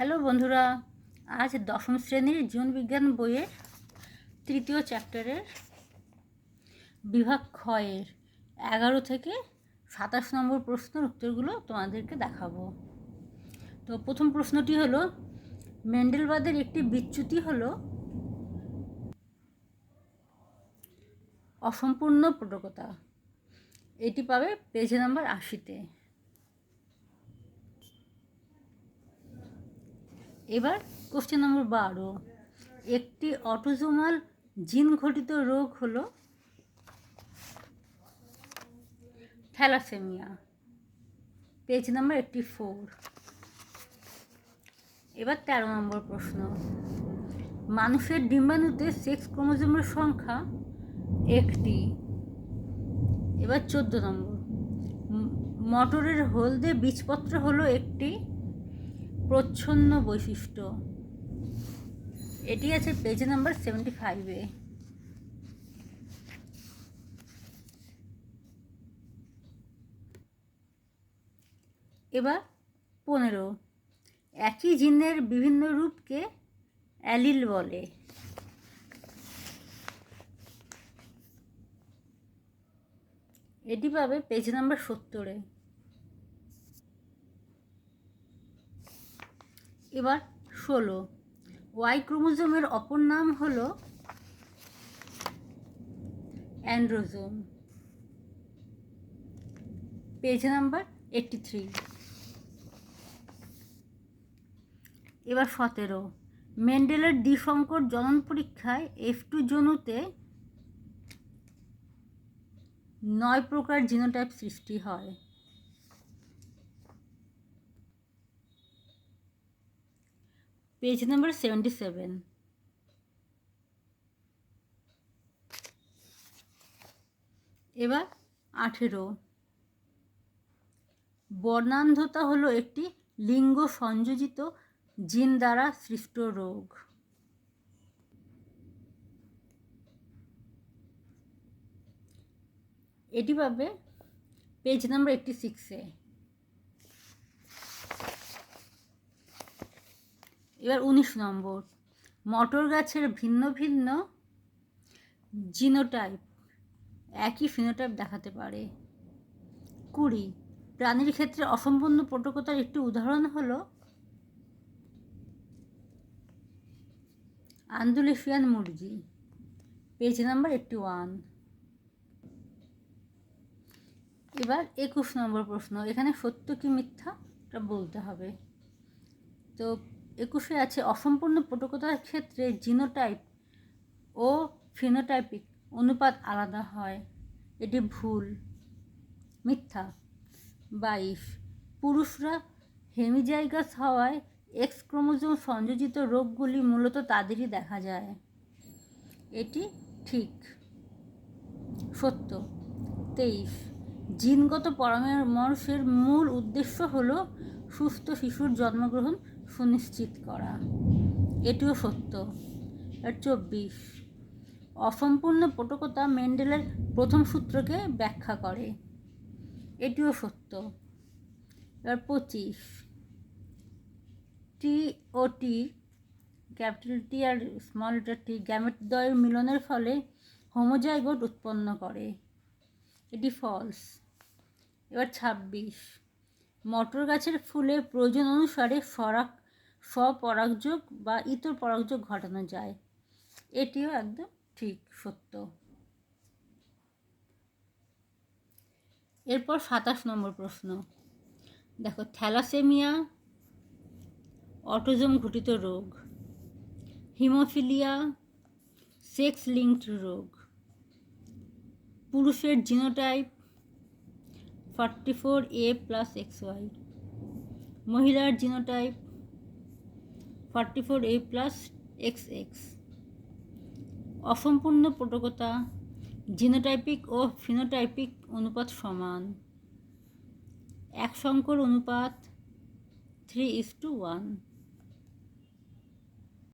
Hello বন্ধুরা, আজ দশম শ্রেণির জীবন বিজ্ঞান বইয়ের তৃতীয় চ্যাপ্টারের বিভাগ ক্ষয়ের এগারো থেকে সাতাশ নম্বর প্রশ্নের উত্তরগুলো তোমাদেরকে দেখাবো। তো প্রথম প্রশ্নটি হলো, মেন্ডেলবাদের একটি বিচ্যুতি হলো অসম্পূর্ণ পটকতা এটি পাবে পেজ নাম্বার আশিতে। এবার কোশ্চেন নম্বর বারো। একটি অটোজোমাল জিন ঘটিত রোগ হলো thalassaemia page number eighty four এবার তেরো নম্বর প্রশ্ন। মানুষের ডিম্বাণুতে সেক্স ক্রোমোজোমের সংখ্যা একটি। এবার চোদ্দ নম্বর। মটরের হলদে বীজপত্র হলো একটি। প্রচ্ছন্ন বৈশিষ্ট্য। এটি আছে পেজ নাম্বার সেভেন্টি ফাইভে এবার পনেরো। একই জিনের বিভিন্ন রূপকে অ্যালিল বলে। এটি পাবে পেজ নাম্বার সত্তরে। এবার ষোলো। ওয়াই ক্রোমোজোমের অপর নাম হলো অ্যান্ড্রোজোম। Page number eighty three. এবার সতেরো। মেন্ডেলের দ্বিসংকর জনন পরীক্ষায় এফ টু জনুতে নয় প্রকার জিনোটাইপ সৃষ্টি হয়। পেজ নাম্বার সেভেন্টি সেভেন এবার আঠেরো। বর্ণান্ধতা হলো একটি লিঙ্গ সংযোজিত জিন দ্বারা সৃষ্ট রোগ। এটি পাবে পেজ নাম্বার এইটটি সিক্সে এবার উনিশ নম্বর। মটর গাছের ভিন্ন ভিন্ন জিনোটাইপ একই ফিনোটাইপ দেখাতে পারে। কুড়ি, প্রাণীর ক্ষেত্রে অসম্পূর্ণ পটকতার একটি উদাহরণ হলো আন্দুলেশিয়ান মুরগি। Page number eighty one. এবার একুশ নম্বর প্রশ্ন, এখানে সত্য কি মিথ্যা বলতে হবে। তো একুশে আছে অসম্পূর্ণ পটকতার ক্ষেত্রে জিনোটাইপ ও ফিনোটাইপিক অনুপাত আলাদা হয়। এটি ভুল, মিথ্যা বাইশ পুরুষরা হেমিজাইগাস হওয়ায় এক্স ক্রোমোজোম সংযোজিত রোগগুলি মূলত তাদেরই দেখা যায়। এটি ঠিক, সত্য। তেইশ, জিনগত পরামর্শের মূল উদ্দেশ্য হল সুস্থ শিশুর জন্মগ্রহণ সুনিশ্চিত করা। এটিও সত্য। চব্বিশ। অসম্পূর্ণ পটকতা মেন্ডেলের প্রথম সূত্রকে ব্যাখ্যা করে। এটিও সত্য। এবার পঁচিশ। টি ও টি, ক্যাপিটাল টি আর স্মল টি গ্যামেটদ্বয়ের মিলনের ফলে হোমোজাইগোট উৎপন্ন করে। এটি ফলস। এবার ছাব্বিশ। মটর গাছের ফুলে প্রয়োজন অনুসারে সরাক স্বপরাগযোগ বা ইতর পরাগযোগ ঘটানো যায়। এটিও একদম ঠিক সত্য। এরপর সাতাশ নম্বর প্রশ্ন। দেখো, থ্যালাসেমিয়া, অটোজম ঘটিত রোগ, হিমোফিলিয়া সেক্স লিঙ্কড রোগ, পুরুষের genotype forty four A plus X Y, মহিলার genotype forty four A plus X X. অসম্পূর্ণ পটকতা, জিনোটাইপিক ও ফিনোটাইপিক অনুপাত সমান। এক সংকর অনুপাত, থ্রি ইস টু ওয়ান।